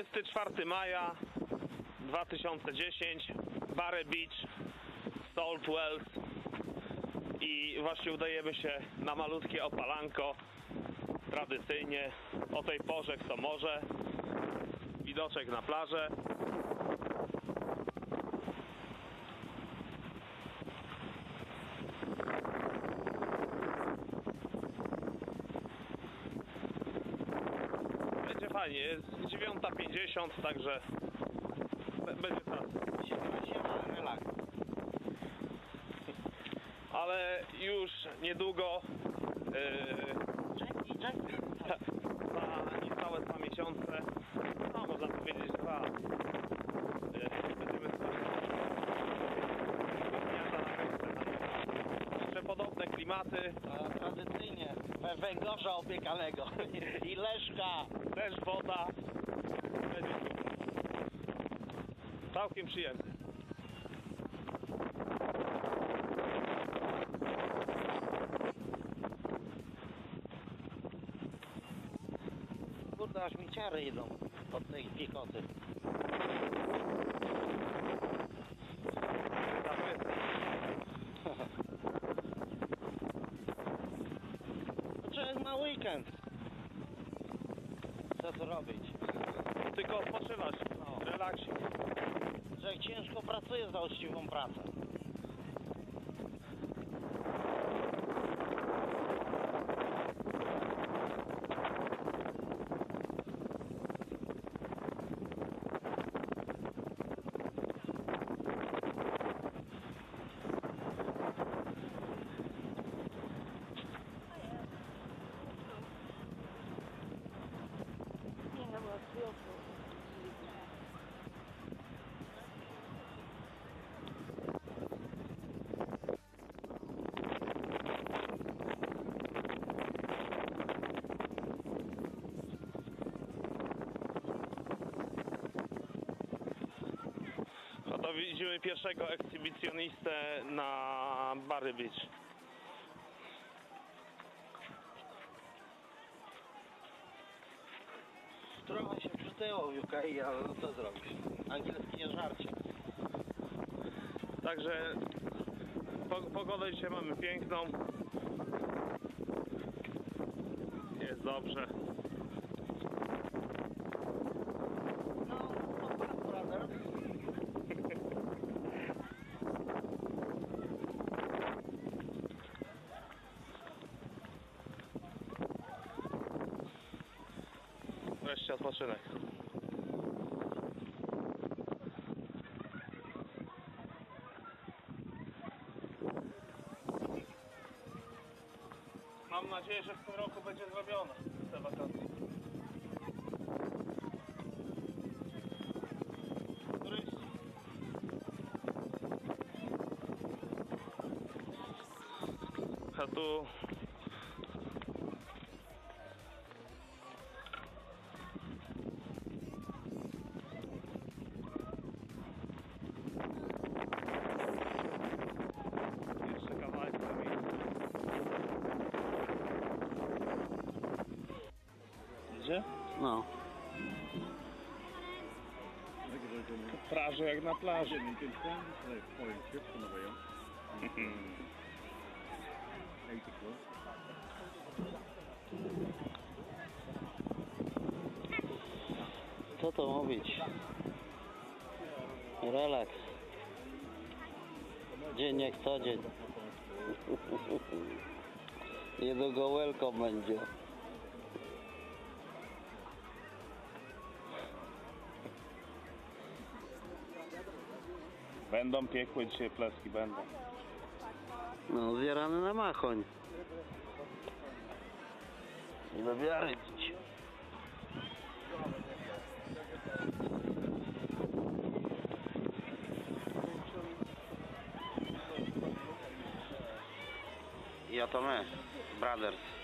24 maja 2010 Barre Beach Salt Wells i właśnie udajemy się na malutkie opalanko tradycyjnie o tej porze kto może widoczek na plażę będzie fajnie jest 9.50 także będzie czas Siema, siema, relaks. ale już niedługo yy, dzięki. za niecałe dwa miesiące, no można powiedzieć dwa, yy, będziemy jeszcze podobne klimaty, A, tradycyjnie we węgorza opiekanego i leszka. też woda, całkiem przyjemnie. Kurde, aż mi ciary idą od tej piechoty. Tak jest. Znaczy jak na weekend. Co tu robić? Tylko odpoczywać, No. relaksik. Że ciężko pracuję za uczciwą pracę. No, widzimy pierwszego ekshibicjonistę na Barry Beach. Przytyło w UK, ale co zrobisz? Angielski nie żarcie. Także po, pogodę dzisiaj mamy piękną. Jest dobrze. Wreszcie odpoczynek. Mam nadzieję, że w tym roku będzie zrobione te wakacje. Turyści. A tu No. Plaży jak na plaży. Co to mówić? Relaks. Dzień jak co dzień. Niedługo welcome będzie. Będą piekły dzisiaj pleski, będą. No, zbierany na machoń. I do dziś. Ja to my, brothers.